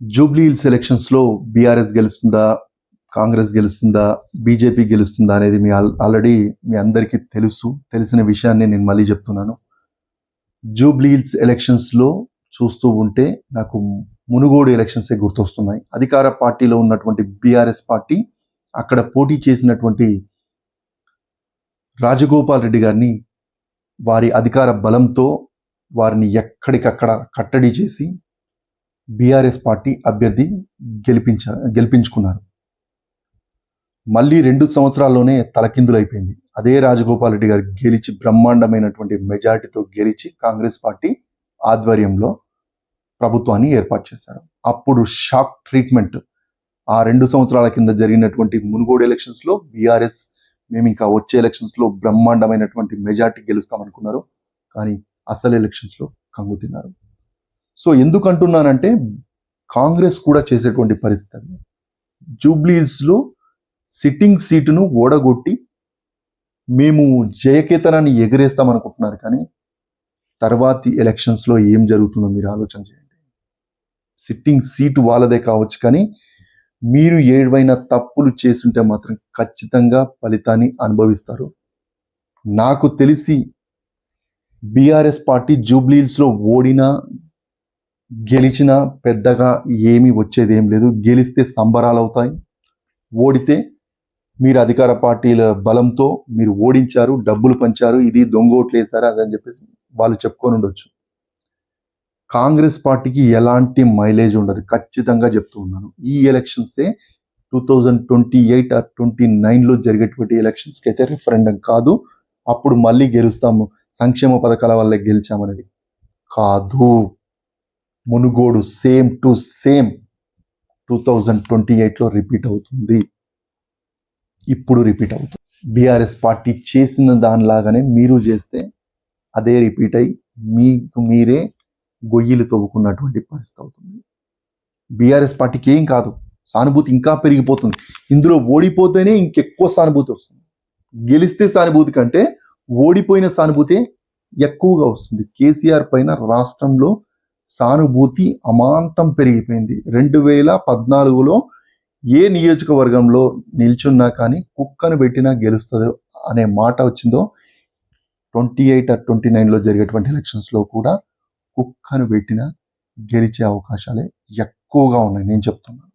Jubilee hills ఎలక్షన్స్లో BRS గెలుస్తుందా కాంగ్రెస్ గెలుస్తుందా బీజేపీ గెలుస్తుందా అనేది మీ ఆల్రెడీ మీ అందరికీ తెలుసు తెలిసిన విషయాన్ని నేను మళ్ళీ చెప్తున్నాను. జూబ్లీ హిల్స్ ఎలక్షన్స్లో చూస్తూ ఉంటే నాకు మునుగోడు ఎలక్షన్సే గుర్తొస్తున్నాయి. అధికార పార్టీలో ఉన్నటువంటి బీఆర్ఎస్ పార్టీ అక్కడ పోటీ చేసినటువంటి రాజగోపాల్ రెడ్డి గారిని వారి అధికార బలంతో వారిని ఎక్కడికక్కడ కట్టడి చేసి బీఆర్ఎస్ పార్టీ అభ్యర్థి గెలిపించ గెలిపించుకున్నారు. మళ్ళీ రెండు సంవత్సరాల్లోనే తలకిందులైపోయింది. అదే రాజగోపాల్ రెడ్డి గారు గెలిచి బ్రహ్మాండమైనటువంటి మెజార్టీతో గెలిచి కాంగ్రెస్ పార్టీ ఆధ్వర్యంలో ప్రభుత్వాన్ని ఏర్పాటు చేశారు. అప్పుడు షాక్ ట్రీట్మెంట్. ఆ రెండు సంవత్సరాల కింద జరిగినటువంటి మునుగోడు ఎలక్షన్స్లో బీఆర్ఎస్ మేము ఇంకా వచ్చే ఎలక్షన్స్లో బ్రహ్మాండమైనటువంటి మెజార్టీ గెలుస్తామనుకున్నారు. కానీ అసలు ఎలక్షన్స్లో కంగు తిన్నారు సో ఎందుకు అంటున్నానంటే కాంగ్రెస్ కూడా చేసేటువంటి పరిస్థితి అది. జూబ్లీ సిట్టింగ్ సీటును ఓడగొట్టి మేము జయకేతనాన్ని ఎగరేస్తాం అనుకుంటున్నారు కానీ తర్వాతి ఎలక్షన్స్లో ఏం జరుగుతుందో మీరు ఆలోచన చేయండి సిట్టింగ్ సీటు వాళ్ళదే కావచ్చు కానీ మీరు ఏవైనా తప్పులు చేస్తుంటే మాత్రం ఖచ్చితంగా ఫలితాన్ని అనుభవిస్తారు నాకు తెలిసి బీఆర్ఎస్ పార్టీ జూబ్లీ ఓడినా గెలిచినా పెద్దగా ఏమీ వచ్చేది ఏం లేదు. గెలిస్తే సంబరాలు అవుతాయి ఓడితే మీరు అధికార పార్టీల బలంతో మీరు ఓడించారు డబ్బులు పంచారు ఇది దొంగ ఓట్లు వేశారు అదని చెప్పేసి వాళ్ళు చెప్పుకొని ఉండొచ్చు. కాంగ్రెస్ పార్టీకి ఎలాంటి మైలేజ్ ఉండదు. ఖచ్చితంగా చెప్తూ ఉన్నాను. ఈ ఎలక్షన్సే two thousand twenty eight or twenty నైన్లో జరిగేటువంటి ఎలక్షన్స్కి అయితే రిఫరెండం కాదు. అప్పుడు మళ్ళీ గెలుస్తాము. సంక్షేమ పథకాల వల్లే గెలిచామనేది కాదు. Munugode same to same two thousand twenty ఎయిట్లో రిపీట్ అవుతుంది. ఇప్పుడు రిపీట్ అవుతుంది. బీఆర్ఎస్ పార్టీ చేసిన దానిలాగానే మీరు చేస్తే అదే రిపీట్ అయ్యి మీకు మీరే గొయ్యిలు తవ్వుకున్నటువంటి పరిస్థితి అవుతుంది. బీఆర్ఎస్ పార్టీకి ఏం కాదు సానుభూతి ఇంకా పెరిగిపోతుంది. ఇందులో ఓడిపోతేనే ఇంకెక్కువ సానుభూతి వస్తుంది. గెలిస్తే సానుభూతి కంటే ఓడిపోయిన సానుభూతి ఎక్కువగా వస్తుంది. కేసీఆర్ పైన రాష్ట్రంలో సానుభూతి అమాంతం పెరిగిపోయింది. రెండు వేల పద్నాలుగులో ఏ నియోజకవర్గంలో నిల్చున్నా కానీ కుక్కను పెట్టినా గెలుస్తుంది అనే మాట వచ్చిందో ట్వంటీ ఎయిట్ ఆర్ ట్వంటీ నైన్లో జరిగేటువంటి ఎలక్షన్స్లో కూడా కుక్కను పెట్టినా గెలిచే అవకాశాలే ఎక్కువగా ఉన్నాయి. నేను చెప్తున్నాను